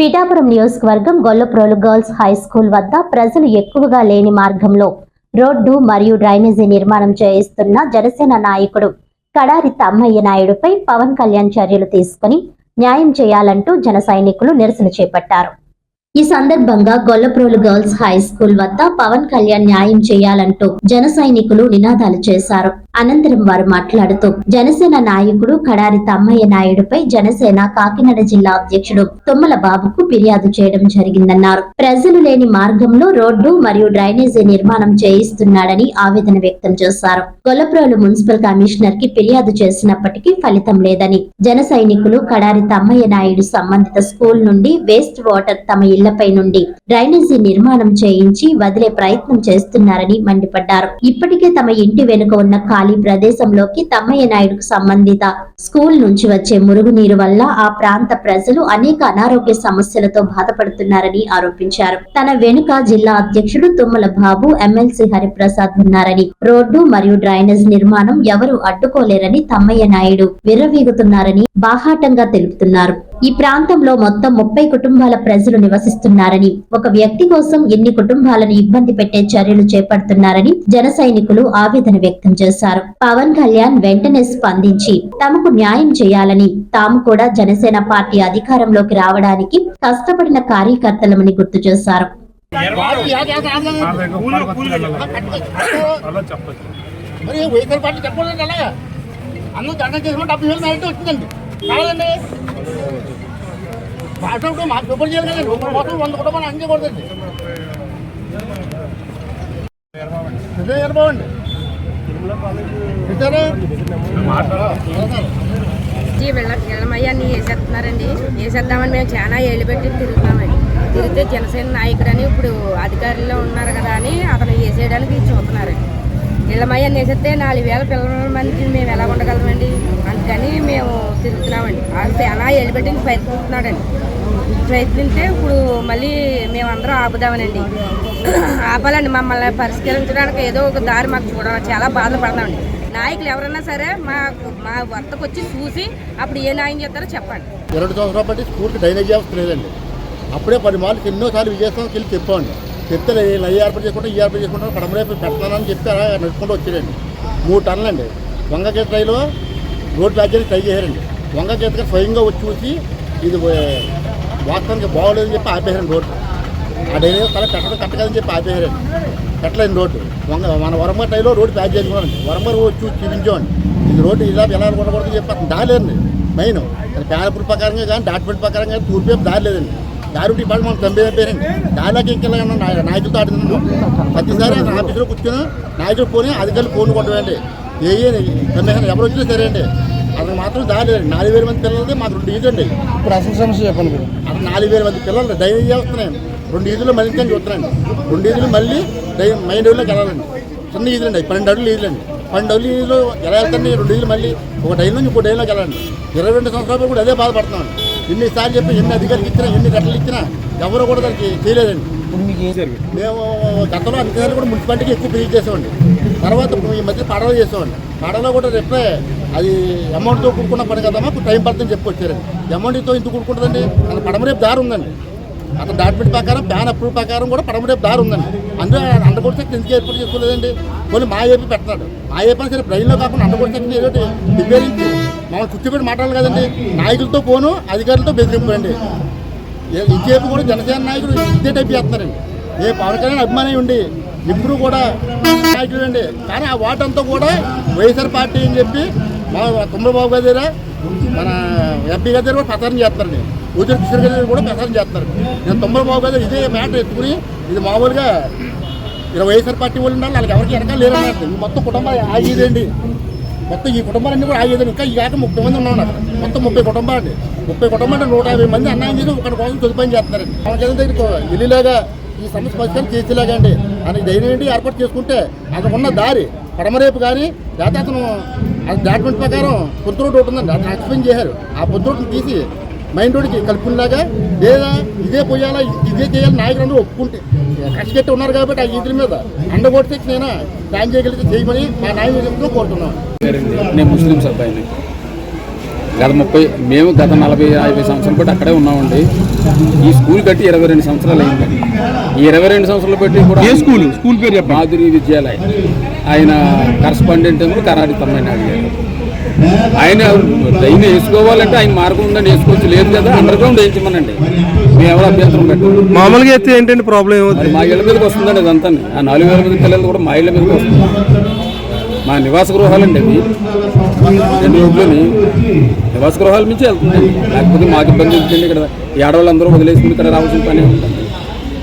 పిఠాపురం నియోజకవర్గం Gollaprolu girls high school వద్ద ప్రజలు ఎక్కువగా లేని మార్గంలో రోడ్డు మరియు డ్రైనేజీ నిర్మాణం చేయిస్తున్న జనసేన నాయకుడు కడారి తమ్మయ్య నాయుడుపై పవన్ కళ్యాణ్ చర్యలు తీసుకుని న్యాయం చేయాలంటూ జన సైనికులు నిరసన చేపట్టారు. ఈ సందర్భంగా గొల్లప్రోలు గర్ల్స్ హై స్కూల్ వద్ద పవన్ కళ్యాణ్ న్యాయం చేయాలంటూ జన సైనికులు నినాదాలు చేశారు. అనంతరం వారు మాట్లాడుతూ జనసేన నాయకుడు కడారి తమ్మయ్య నాయుడుపై జనసేన కాకినాడ జిల్లా అధ్యక్షుడు తుమ్మల బాబుకు ఫిర్యాదు చేయడం జరిగిందన్నారు. ప్రజలు లేని మార్గంలో రోడ్డు మరియు డ్రైనేజీ నిర్మాణం చేయిస్తున్నాడని ఆవేదన వ్యక్తం చేశారు. గొల్లప్రోలు మున్సిపల్ కమిషనర్కి ఫిర్యాదు చేసినప్పటికీ ఫలితం లేదని. జన సైనికులు కడారి తమ్మయ్య నాయుడు సంబంధిత స్కూల్ నుండి వేస్ట్ వాటర్ తమ ఇళ్ళపై నుండి డ్రైనేజీ నిర్మాణం చేయించి వదిలే ప్రయత్నం చేస్తున్నారని మండిపడ్డారు. ఇప్పటికే తమ ఇంటి వెనుక ఉన్న ఖాళీ ప్రదేశంలోకి తమ్మయ్య నాయుడుకు సంబంధిత స్కూల్ నుంచి వచ్చే మురుగునీరు వల్ల ఆ ప్రాంత ప్రజలు అనేక అనారోగ్య సమస్యలతో బాధపడుతున్నారని ఆరోపించారు. తన వెనుక జిల్లా అధ్యక్షుడు తుమ్మల బాబు ఎమ్మెల్సీ హరిప్రసాద్ ఉన్నారని రోడ్డు మరియు డ్రైనేజ్ నిర్మాణం ఎవరు అడ్డుకోలేరని తమ్మయ్య నాయుడు విర్రవీగుతున్నారని బాహాటంగా తెలుపుతున్నారు. ఈ ప్రాంతంలో మొత్తం ముప్పై కుటుంబాల ప్రజలు నివసిస్తున్నారని ఒక వ్యక్తి కోసం ఎన్ని కుటుంబాలను ఇబ్బంది పెట్టే చర్యలు చేపడుతున్నారని జన సైనికులు ఆవేదన వ్యక్తం చేశారు. పవన్ కళ్యాణ్ వెంటనే స్పందించి తమకు న్యాయం చేయాలని తాము కూడా జనసేన పార్టీ అధికారంలోకి రావడానికి కష్టపడిన కార్యకర్తలమని గుర్తు చేశారు. అందరూ దండం చేసుకుంటే డెబ్బై వేలు వచ్చిందండి. కావాలండి మాట్లాడుతూ మాకు సూపర్ చేయాలి కదండి ఒక మొత్తం వంద కుటుంబాలు అంగకూడదండి ఇదే ఎరబావండి ఇద్దరే ఈ వేసేస్తున్నారండి వేసేద్దామని మేము చాలా ఏళ్ళు పెట్టి తిరుగుతున్నామండి. తిరిగితే జనసేన నాయకుడని ఇప్పుడు అధికారుల్లో ఉన్నారు కదా అని అతను వేసేయడానికి చూస్తున్నారండి. వీళ్ళమయ్యాన్ని వేసేస్తే నాలుగు వేల పిల్లల మందికి మేము ఎలా ఉండగలమండి? అందుకని మేము తిరుగుతున్నామండి. అది అలా ఏళ్ళు ప్రయత్నిస్తున్నాడండి. ప్రయత్నింటే ఇప్పుడు మళ్ళీ మేమందరం ఆపుదామనండి. ఆపాలండి మమ్మల్ని పరిష్కరించడానికి ఏదో ఒక దారి మాకు చూడాలి. చాలా బాధపడతామండి. నాయకులు ఎవరైనా సరే మా మా వర్తకు వచ్చి చూసి అప్పుడు ఏ నాయం చేస్తారో చెప్పండి. రెండు సంవత్సరాలు బట్టి స్కూల్కి డ్రైనేజ్ వ్యవస్థ లేదండి. అప్పుడే పది మార్లు ఎన్నోసార్లు విజయస్థానం వెళ్ళి చెప్పండి చెప్తే ఏర్పాటు చేసుకుంటా ఈ ఏర్పాటు చేసుకుంటా పడమరేపు పెడతానని చెప్పారా? నడుచుకుంటూ వచ్చారండి మూడు టన్నులండి. వంగగీత రైలు రోడ్ రాజ్యానికి ట్రై చేశారండి. వంగగీతగా స్వయంగా వచ్చి చూసి ఇది వాస్తవానికి బాగోలేదని చెప్పి ఆపేశారండి రోడ్డు. ఆ డ్రైనేజ్ తల పెట్టడం కట్టకదని చెప్పి ఆపేశారండి. పెట్టలేని రోడ్డు. వంగ మన వరంబర్ టైలో రోడ్డు ప్యాక్ చేసుకున్నారండి వరంబర్ వచ్చి చూసి చూపించామండి. ఇది రోడ్డు ఇలా ఎలా ఉండకూడదని చెప్పి దాలేదండి మెయిన్. అది పేపర్ ప్రకారంగా కానీ డాక్యుమెంట్ ప్రకారంగా కానీ తూర్పు దారి లేదండి. దారి ఉంటే ఇవాళ మనం తొంభై అయిపోయారండి దారిలోకి ఇంకా నాయకులతో ఆడుతున్నాం ప్రతిసారి అతను ఆఫీసులో కూర్చొని నాయకుడు పోనీ అధికారులు ఫోన్ కొట్టమండి ఏ తొంభై ఎవరు వచ్చినా సరే అండి అతను మాత్రం దారి లేదండి నాలుగు వేల మంది పిల్లలది మాకు రెండు ఈజీ అండి. ఇప్పుడు అసలు సమస్య చెప్పండి మీరు. అక్కడ నాలుగు వేల మంది పిల్లలు డైరీ చేస్తున్నాయి. రెండు ఈదులు మళ్ళీ చూస్తున్నాయండి రెండు ఈదులు మళ్ళీ మైండ్ డైరీలోకి వెళ్ళాలండి. చిన్న ఈదులు అండి పన్నెండు అడుగులు ఈదులు అండి పన్నెండు ఈదులు ఎలా వెళ్తాండి రెండు ఈదులు మళ్ళీ ఒక డైరీ నుంచి ఇంకో డైరీలోకి వెళ్ళండి ఇరవై రెండు సంవత్సరాలు కూడా అదే బాధపడుతున్నాం. ఎన్నిసార్లు చెప్పి ఎన్ని అధికారులు ఇచ్చినా ఎన్ని గంటలు ఇచ్చినా ఎవరు కూడా దానికి చేయలేదండి. మేము గతంలో అన్నిసార్లు కూడా మున్సిపాలిటీకి ఎక్కువ బిల్ చేసామండి తర్వాత ఈ మధ్య పడవ చేసామండి పడవలో కూడా రేపే అది అమౌంట్తో కూడుకున్న పని కదమ్మా టైం పడుతుందని చెప్పి వచ్చారండి. అమౌంట్తో ఇంత కూడుకుంటుందండి? అది పడమ రేపు దారి ఉందండి. అతను డాక్యుమెంట్ ప్రకారం ప్యాన్ అప్రూవ్ ప్రకారం కూడా పడమ దారి ఉందండి. అందులో అండగొడితే ఎందుకు ఏర్పాటు చేసుకోలేదండి? కొన్ని మా ఏపీ పెడతాడు మా ఏపీ సరే బ్రెయిన్లో కాకుండా అండగొడితే ఏదో రిపేరించి మమ్మల్ని కూర్చోబెట్టి మాట్లాడాలి కదండి. నాయకులతో పోను అధికారులతో బెదిరింపు అండి ఏ- కూడా జనసేన నాయకుడు ఇదే టైప్ చేస్తున్నారండి. ఏ పవన్ కళ్యాణ్ అభిమాని ఉండి ఇప్పుడు కూడా నాయకులు అండి. కానీ ఆ ఓటు అంతా కూడా వైఎస్ఆర్ పార్టీ అని చెప్పి మా తుమ్మబాబు గారి దగ్గర మన ఎంపీ గారి దగ్గర కూడా ప్రచారం చేస్తారండి ఉదయ కిషోర్ గారు కూడా ప్రసారం చేస్తారు. నేను తుమ్మబాబు గారు ఇదే మ్యాటర్ ఎత్తుకుని ఇది మామూలుగా ఇలా వైఎస్ఆర్ పార్టీ వాళ్ళు ఉండాలి వాళ్ళకి ఎవరికి వెనకాల లేరు ఈ మొత్తం కుటుంబాలు ఆగేదండి మొత్తం ఈ కుటుంబాలన్నీ కూడా ఆగేదండి ఇంకా ఈ కాక ముప్పై మంది ఉన్నాం మొత్తం ముప్పై కుటుంబాలు అండి ముప్పై కుటుంబాలు నూట యాభై మంది అన్యాయం చేసి ఒకటి కోసం తొలిపని చేస్తున్నారండి. మన దగ్గర ఇల్లులాగా ఈ సమస్య పరిష్కారం చేసేలాగా అండి. అని ధైర్యం ఏంటి? ఏర్పాటు చేసుకుంటే అక్కడ ఉన్న దారి పడమరేపు కానీ లేకపోతే అతను అది డాక్యుమెంట్ ప్రకారం పొద్దు రోడ్డు ఒకటి ఉందండి. అతను ఎక్స్ప్లెయిన్ చేశారు. ఆ పొద్దు రోడ్డుని తీసి మైండ్ రోడ్డుకి కలుపుకునేలాగా లేదా ఇదే పోయాలా ఇదే చేయాలి నాయకులు అందరూ ఒప్పుకుంటే. కష్టపెట్టి ఉన్నారు కాబట్టి ఆ ఈదుల మీద అండగొడితే నేను? ప్లాన్ చేయగలిగితే చేయమని మా నాయకులు కోరుతున్నాను నేను ముస్లిమ్స్ అబ్బాయిని గత ముప్పై మేము గత నలభై యాభై సంవత్సరాలు బట్టి అక్కడే ఉన్నామండి. ఈ స్కూల్ కట్టి ఇరవై రెండు సంవత్సరాలు అయిందండి ఈ ఇరవై రెండు సంవత్సరాలు పెట్టి కూడా ఏ స్కూల్? స్కూల్ పేరు చెప్పండి. మాధురి విద్యాలయం. ఆయన కరస్పాండెంట్ ఏమో కరాడి తమ్మైన అడిగారు ఆయన ట్రైన్ వేసుకోవాలంటే ఆయన మార్గం ఉందని వేసుకోవచ్చు. లేదు కదా అండర్ గ్రౌండ్ వేయించమనండి. మేము ఎవరు అభ్యంతరం పెట్టండి మామూలుగా అయితే ఏంటంటే ప్రాబ్లం ఏమవుతుంది మా ఇళ్ళ మీదకి వస్తుందండి అదంతా ఆ నాలుగు వేల మంది పిల్లలు కూడా మా ఇళ్ళ మీదకి వస్తుంది మా నివాస గృహాలండి అవి రెండు రోడ్లని నివాస గృహాల నుంచి వెళ్తుందండి. లేకపోతే మాకు ఇబ్బంది ఉంటుంది ఇక్కడ. ఈ ఆడవాళ్ళందరూ వదిలేసుకుని ఇక్కడ రావాల్సిన పని ఉంటుంది